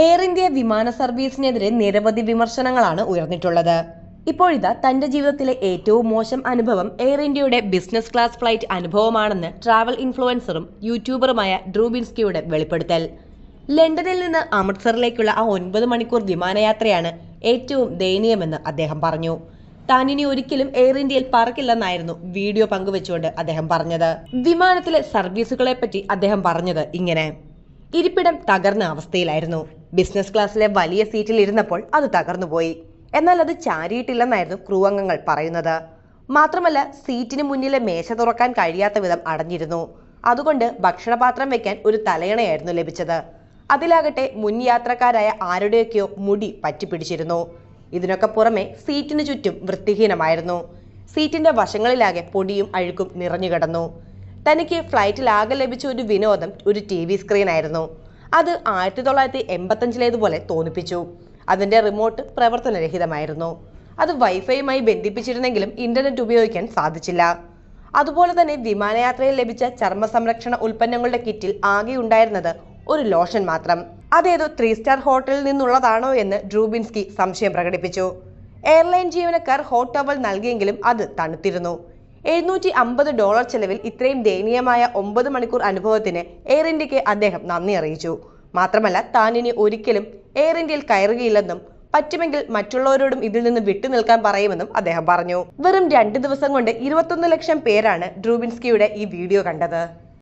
Air India വിമാന സർവീസിനെതിരെ നിരവധി വിമർശനങ്ങളാണ് ഉയർന്നിട്ടുള്ളത്. ഇപ്പോഴിതാ തന്റെ ജീവിതത്തിലെ ഏറ്റവും മോശം അനുഭവം എയർ ഇന്ത്യയുടെ ബിസിനസ് ക്ലാസ് ഫ്ലൈറ്റ് അനുഭവമാണെന്ന് ട്രാവൽ ഇൻഫ്ലുവൻസറും യൂട്യൂബറുമായ ഡ്രൂബിൻസ്കിയുടെ വെളിപ്പെടുത്തൽ. ലണ്ടനിൽ നിന്ന് അമൃത്സറിലേക്കുള്ള ആ ഒൻപത് മണിക്കൂർ വിമാനയാത്രയാണ് ഏറ്റവും ദയനീയമെന്ന് അദ്ദേഹം പറഞ്ഞു. താൻ ഇനി ഒരിക്കലും എയർ ഇന്ത്യയിൽ പറക്കില്ലെന്നായിരുന്നു വീഡിയോ പങ്കുവെച്ചുകൊണ്ട് അദ്ദേഹം പറഞ്ഞത്. വിമാനത്തിലെ സർവീസുകളെ പറ്റി അദ്ദേഹം പറഞ്ഞത് ഇങ്ങനെ. ഇരിപ്പിടം തകർന്ന അവസ്ഥയിലായിരുന്നു. ബിസിനസ് ക്ലാസ്സിലെ വലിയ സീറ്റിൽ ഇരുന്നപ്പോൾ അത് തകർന്നുപോയി എന്നാൽ അത് ചാരിയിട്ടില്ലെന്നായിരുന്നു ക്രൂ അംഗങ്ങൾ പറയുന്നത്. മാത്രമല്ല സീറ്റിന് മുന്നിലെ മേശ തുറക്കാൻ കഴിയാത്ത വിധം അടഞ്ഞിരുന്നു. അതുകൊണ്ട് ഭക്ഷണപാത്രം വെക്കാൻ ഒരു തലയണയായിരുന്നു ലഭിച്ചത്. അതിലാകട്ടെ മുൻ യാത്രക്കാരായ ആരുടെയൊക്കെയോ മുടി പറ്റിപ്പിടിച്ചിരുന്നു. ഇതിനൊക്കെ പുറമെ സീറ്റിന് ചുറ്റും വൃത്തിഹീനമായിരുന്നു. സീറ്റിന്റെ വശങ്ങളിലാകെ പൊടിയും അഴുക്കും നിറഞ്ഞു കിടന്നു. തനിക്ക് ഫ്ലൈറ്റിൽ ആകെ ലഭിച്ച ഒരു വിനോദം ഒരു ടി വി സ്ക്രീൻ ആയിരുന്നു. അത് ആയിരത്തി തൊള്ളായിരത്തി എൺപത്തഞ്ചിലേതുപോലെ തോന്നിപ്പിച്ചു. അതിന്റെ റിമോട്ട് പ്രവർത്തനരഹിതമായിരുന്നു. അത് വൈഫൈയുമായി ബന്ധിപ്പിച്ചിരുന്നെങ്കിലും ഇന്റർനെറ്റ് ഉപയോഗിക്കാൻ സാധിച്ചില്ല. അതുപോലെ തന്നെ വിമാനയാത്രയിൽ ലഭിച്ച ചർമ്മ സംരക്ഷണ ഉൽപ്പന്നങ്ങളുടെ കിറ്റിൽ ആകെ ഉണ്ടായിരുന്നത് ഒരു ലോഷൻ മാത്രം. അതേതോ ത്രീ സ്റ്റാർ ഹോട്ടലിൽ നിന്നുള്ളതാണോ എന്ന് ഡ്രൂബിൻസ്കി സംശയം പ്രകടിപ്പിച്ചു. എയർലൈൻ ജീവനക്കാർ ഹോട്ട് ടവൽ നൽകിയെങ്കിലും അത് തണുത്തിരുന്നു. എഴുന്നൂറ്റി അമ്പത് ഡോളർ ചെലവിൽ ഇത്രയും ദയനീയമായ ഒമ്പത് മണിക്കൂർ അനുഭവത്തിന് എയർ ഇന്ത്യയ്ക്ക് അദ്ദേഹം നന്ദി അറിയിച്ചു. മാത്രമല്ല താൻ ഇനി ഒരിക്കലും എയർ ഇന്ത്യയിൽ കയറുകയില്ലെന്നും പറ്റുമെങ്കിൽ മറ്റുള്ളവരോടും ഇതിൽ നിന്ന് വിട്ടുനിൽക്കാൻ പറയുമെന്നും അദ്ദേഹം പറഞ്ഞു. വെറും രണ്ട് ദിവസം കൊണ്ട് ഇരുപത്തൊന്ന് ലക്ഷം പേരാണ് ഡ്രൂബിൻസ്കിയുടെ ഈ വീഡിയോ കണ്ടത്.